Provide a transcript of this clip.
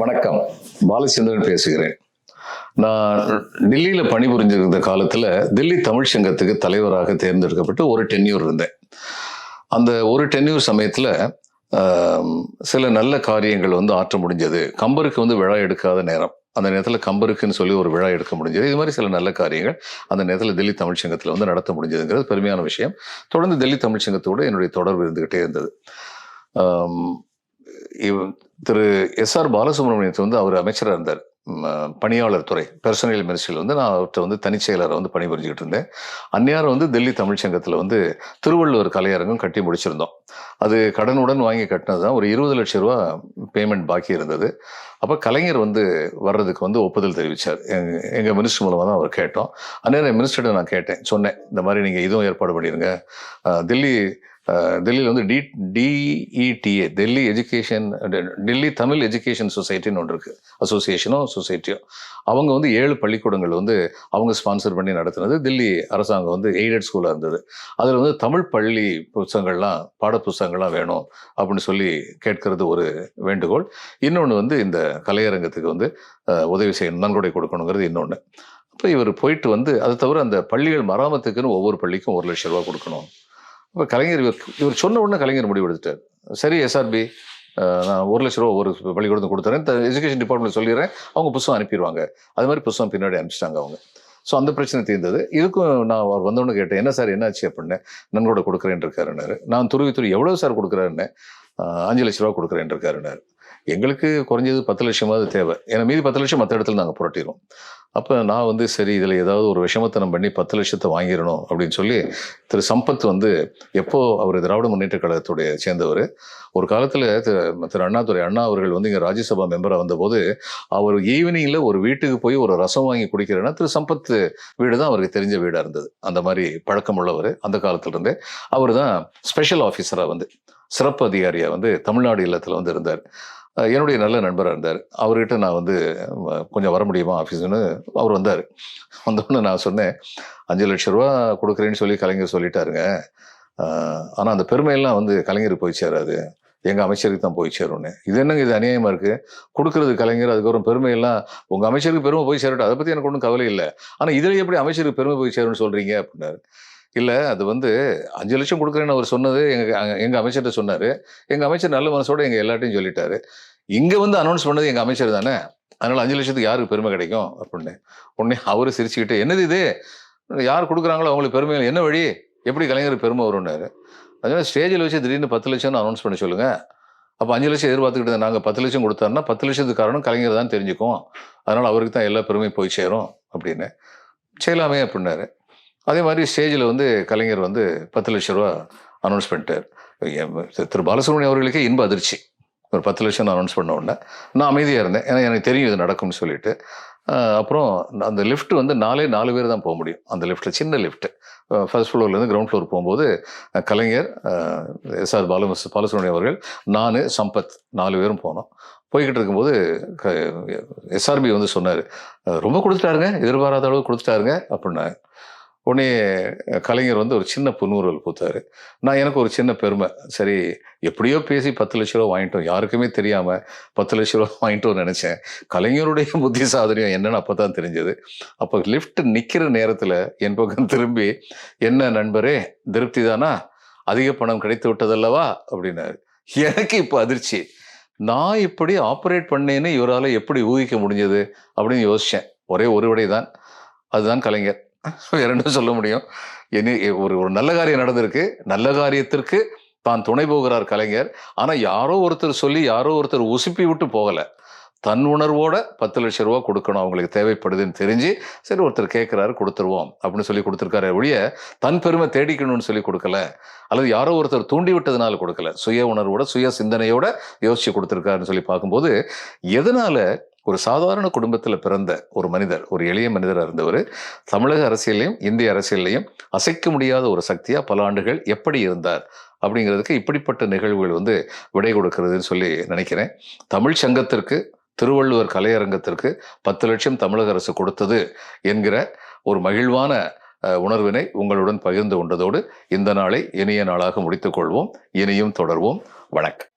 வணக்கம். பாலச்சந்திரன் பேசுகிறேன். நான் டெல்லியில் பணிபுரிஞ்சிருந்த காலத்தில் டெல்லி தமிழ் சங்கத்துக்கு தலைவராக தேர்ந்தெடுக்கப்பட்டு ஒரு டென்யூர் இருந்தேன். அந்த ஒரு டென்யூர் சமயத்தில் சில நல்ல காரியங்கள் வந்து ஆற்ற முடிஞ்சது. கம்பருக்கு வந்து விழா எடுக்காத நேரம். அந்த நேரத்தில் கம்பருக்குன்னு சொல்லி ஒரு விழா எடுக்க முடிஞ்சது. இது மாதிரி சில நல்ல காரியங்கள் அந்த நேரத்தில் டெல்லி தமிழ் சங்கத்தில் வந்து நடத்த முடிஞ்சதுங்கிறது பெருமையான விஷயம். தொடர்ந்து டெல்லி தமிழ் சங்கத்தோடு என்னுடைய தொடர்பு இருந்துகிட்டே இருந்தது. திரு எஸ் ஆர் பாலசுப்ரமணியத்தை வந்து அவர் அமைச்சராக இருந்தார். பணியாளர் துறை பெர்சனல் மினிஸ்ட்ரியில் வந்து நான் அவர்கிட்ட வந்து தனிச்செயலரை வந்து பணிபுரிஞ்சுக்கிட்டு இருந்தேன். அந்நியாரம் வந்து டெல்லி தமிழ்ச்சங்கத்தில் வந்து திருவள்ளுவர் கலையரங்கம் கட்டி முடிச்சிருந்தோம். அது கடனுடன் வாங்கி கட்டினது தான் ஒரு இருபது லட்ச ரூபா பேமெண்ட் பாக்கி இருந்தது. அப்போ கலைஞர் வந்து வர்றதுக்கு வந்து ஒப்புதல் தெரிவித்தார் எங்கள் எங்கள் மினிஸ்டர் மூலமாக தான் அவர் கேட்டோம். அந்நேரம் மினிஸ்டர்கிட்ட நான் கேட்டேன். சொன்னேன் இந்த மாதிரி நீங்கள் இதுவும் ஏற்பாடு பண்ணிடுங்க தில்லி டெல்லியில் வந்து D DTEA Delhi education Delhi Tamil education சொசைட்டின்னு ஒன்று இருக்குது அசோசியேஷனோ சொசைட்டியோ அவங்க வந்து ஏழு பள்ளிக்கூடங்கள் வந்து அவங்க ஸ்பான்சர் பண்ணி நடத்துனது. டெல்லி அரசாங்கம் வந்து எய்டட் ஸ்கூலாக இருந்தது. அதில் வந்து தமிழ் பள்ளி புத்தகங்கள்லாம் பாட புத்தகங்கள்லாம் வேணும் அப்படின்னு சொல்லி கேட்கறது ஒரு வேண்டுகோள். இன்னொன்று வந்து இந்த கலையரங்கத்துக்கு வந்து உதவி செய்யணும் நன்கொடை கொடுக்கணுங்கிறது இன்னொன்று அப்போ இவர் போயிட்டு வந்து அது தவிர அந்த பள்ளிகள் மராமத்துக்குன்னு ஒவ்வொரு பள்ளிக்கும் ஒரு லட்ச ரூபா கொடுக்கணும். அப்போ கலைஞர் இவர் இவர் சொன்ன உடனே கலைஞர் முடிவெடுத்துட்டார். சரி எஸ்ஆர்பி நான் ஒரு லட்ச ரூபா ஒரு பள்ளிக்கூடத்துக்கு கொடுத்துறேன் எஜுகேஷன் டிபார்ட்மெண்ட் சொல்லிடுறேன் அவங்க புத்தகம் அனுப்பிடுவாங்க. அது மாதிரி புத்தகம் பின்னாடி அனுப்பிச்சிட்டாங்க அவங்க. ஸோ அந்த பிரச்சனை தீர்ந்தது. இதுக்கும் நான் அவர் வந்தவொன்னு கேட்டேன் என்ன சார் என்னாச்சு? அப்படின்னு. நன்கொடை கொடுக்குறேன் இருக்காருன்னாரு. நான் துருவி துருவி எவ்வளோ சார் கொடுக்குறாருன்னு? அஞ்சு லட்ச ரூபா கொடுக்குறேன் இருக்காருன்னாரு. எங்களுக்கு குறைஞ்சது பத்து லட்சமாவது தேவை. ஏன்னா மீதி பத்து லட்சம் மற்ற இடத்துல நாங்கள் புரட்டிடுவோம் அப்போ நான் வந்து சரி இதில் ஏதாவது ஒரு விஷமத்தனம் பண்ணி பத்து லட்சத்தை வாங்கிடணும் அப்படின்னு சொல்லி திரு சம்பத் வந்து எப்போது அவர் திராவிட முன்னேற்ற கழகத்துடைய சேர்ந்தவர் ஒரு காலத்தில் திரு திரு அண்ணாதுரை அண்ணா அவர்கள் வந்து இங்கே ராஜ்யசபா மெம்பராக வந்தபோது அவர் ஈவினிங்கில் ஒரு வீட்டுக்கு போய் ஒரு ரசம் வாங்கி குடிக்கிறேன்னா திரு சம்பத் வீடு தான் அவருக்கு தெரிஞ்ச வீடாக இருந்தது. அந்த மாதிரி பழக்கம் உள்ளவர் அந்த காலத்திலிருந்தே. அவர் தான் ஸ்பெஷல் ஆஃபீஸராக வந்து சிறப்பு அதிகாரியாக வந்து தமிழ்நாடு இல்லத்தில் வந்து இருந்தார். என்னுடைய நல்ல நண்பராக இருந்தார். அவர்கிட்ட நான் வந்து கொஞ்சம் வர முடியுமா ஆஃபீஸ்னு அவர் வந்தார். வந்தோடனே நான் சொன்னேன் அஞ்சு லட்ச ரூபா கொடுக்குறேன்னு சொல்லி கலைஞர் சொல்லிட்டாருங்க. ஆனால் அந்த பெருமையெல்லாம் வந்து கலைஞருக்கு போய் சேராது. எங்கள் அமைச்சருக்கு தான் போய் சேரும்னு. இது என்னங்க இது அநியாயமாக இருக்குது கொடுக்குறது கலைஞர் அதுக்கப்புறம் பெருமையெல்லாம் உங்கள் அமைச்சருக்கு பெருமை போய் சேரட்டும். அதை பற்றி எனக்கு ஒன்றும் கவலை இல்லை. ஆனால் இதில் எப்படி அமைச்சருக்கு பெருமை போய் சேரும்னு சொல்கிறீங்க அப்படின்னாரு. இல்லை அது வந்து அஞ்சு லட்சம் கொடுக்குறேன்னு அவர் சொன்னது எங்கள் எங்கள் அமைச்சர்கிட்ட சொன்னார். எங்கள் அமைச்சர் நல்ல மனசோடு எங்கள் எல்லாட்டையும் சொல்லிட்டாரு. இங்கே வந்து அனௌன்ஸ் பண்ணது எங்கள் அமைச்சர் தானே? அதனால் அஞ்சு லட்சத்துக்கு யாருக்கு பெருமை கிடைக்கும்? அப்படின்னு. உடனே அவர் சிரிச்சுக்கிட்டு என்னது இது? யார் கொடுக்குறாங்களோ அவங்களுக்கு பெருமை என்ன வழி? எப்படி கலைஞருக்கு பெருமை வரும்னாரு? அதனால் ஸ்டேஜில் வச்சு திடீர்னு பத்து லட்சம்னு அனௌன்ஸ் பண்ண சொல்லுங்கள் அப்போ அஞ்சு லட்சம் எதிர்பார்த்துக்கிட்டு நாங்கள் பத்து லட்சம் கொடுத்தாருன்னா பத்து லட்சத்துக்கு காரணம் கலைஞர் தான் தெரிஞ்சுக்கும். அதனால் அவருக்கு தான் எல்லா பெருமையும் போய் சேரும் அப்படின்னு. செய்யலாமே அப்படின்னாரு. அதே மாதிரி ஸ்டேஜில் வந்து கலைஞர் வந்து பத்து லட்ச ரூபா அனௌன்ஸ் பண்ணிட்டார். திரு பாலசுப்ரமணியம் அவர்களுக்கே இன்ப அதிர்ச்சி. ஒரு பத்து லட்சம் அனௌன்ஸ் பண்ண உடனே நான் அமைதியாக இருந்தேன். ஏன்னா எனக்கு தெரியும் இது நடக்கும்னு சொல்லிட்டு. அப்புறம் அந்த லிஃப்ட் வந்து நாலே நாலு பேர் தான் போக முடியும். அந்த லிஃப்ட்டில் சின்ன லிஃப்ட் ஃபர்ஸ்ட் ஃப்ளோர்லேருந்து கிரவுண்ட் ஃப்ளோர் போகும்போது கலைஞர் எஸ் ஆர் பாலு பாலசுப்ரமணியம் அவர்கள் நான் சம்பத் நாலு பேரும் போனோம். போய்கிட்டு இருக்கும்போது எஸ்ஆர்பி வந்து சொன்னார் ரொம்ப கொடுத்துட்டாருங்க எதிர்பாராத அளவு கொடுத்துட்டாருங்க அப்படின்னாங்க உடனே கலைஞர் வந்து ஒரு சின்ன புன்னூரல் பூத்தார். நான் எனக்கு ஒரு சின்ன பெருமை. சரி எப்படியோ பேசி பத்து லட்ச ரூபா வாங்கிட்டோம். யாருக்குமே தெரியாமல் பத்து லட்ச ரூபா வாங்கிட்டோம்னு நினச்சேன். கலைஞருடைய புத்தி என்னென்னு என்னன்னு அப்பதான் தெரிஞ்சது. அப்போ லிஃப்ட் நிற்கிற நேரத்தில் என் பக்கம் திரும்பி என்ன நண்பரே திருப்தி தானா? அதிக பணம் கிடைத்து விட்டதல்லவா? அப்படின்னாரு. எனக்கு இப்போ அதிர்ச்சி. நான் இப்படி ஆப்ரேட் பண்ணேன்னு இவரால் எப்படி ஊகிக்க முடிஞ்சது அப்படின்னு யோசித்தேன் ஒரே ஒரு விடை தான் அதுதான் கலைஞர். இரண்டும் சொல்ல முடியும்? இனி ஒரு ஒரு நல்ல காரியம் நடந்திருக்கு. நல்ல காரியத்திற்கு தான் துணை போகிறார் கலைஞர். ஆனால் யாரோ ஒருத்தர் சொல்லி யாரோ ஒருத்தர் உசுப்பி விட்டு போகலை. தன் உணர்வோட பத்து லட்ச ரூபா கொடுக்கணும். அவங்களுக்கு தேவைப்படுதுன்னு தெரிஞ்சு சரி ஒருத்தர் கேட்குறாரு கொடுத்துருவோம் அப்படின்னு சொல்லி கொடுத்துருக்காரு ஒழிய தன் பெருமை தேடிக்கணும்னு சொல்லி கொடுக்கல. அல்லது யாரோ ஒருத்தர் தூண்டி விட்டதுனால கொடுக்கல. சுய உணர்வோட சுய சிந்தனையோட யோசிச்சு கொடுத்துருக்காருன்னு சொல்லி பார்க்கும்போது எதனால ஒரு சாதாரண குடும்பத்தில் பிறந்த ஒரு மனிதர் ஒரு எளிய மனிதராக இருந்தவர் தமிழக அரசியலையும் இந்திய அரசியலையும் அசைக்க முடியாத ஒரு சக்தியாக பல ஆண்டுகள் எப்படி இருந்தார் அப்படிங்கிறதுக்கு இப்படிப்பட்ட நிகழ்வுகள் வந்து விடை கொடுக்கிறதுன்னு சொல்லி நினைக்கிறேன். தமிழ் சங்கத்திற்கு திருவள்ளுவர் கலையரங்கத்திற்கு பத்து லட்சம் தமிழக அரசு கொடுத்தது என்கிற ஒரு மகிழ்வான உணர்வினை உங்களுடன் பகிர்ந்து கொண்டதோடு இந்த நாளை இனிய நாளாக முடித்துக் கொள்வோம். இனியும் தொடர்வோம். வணக்கம்.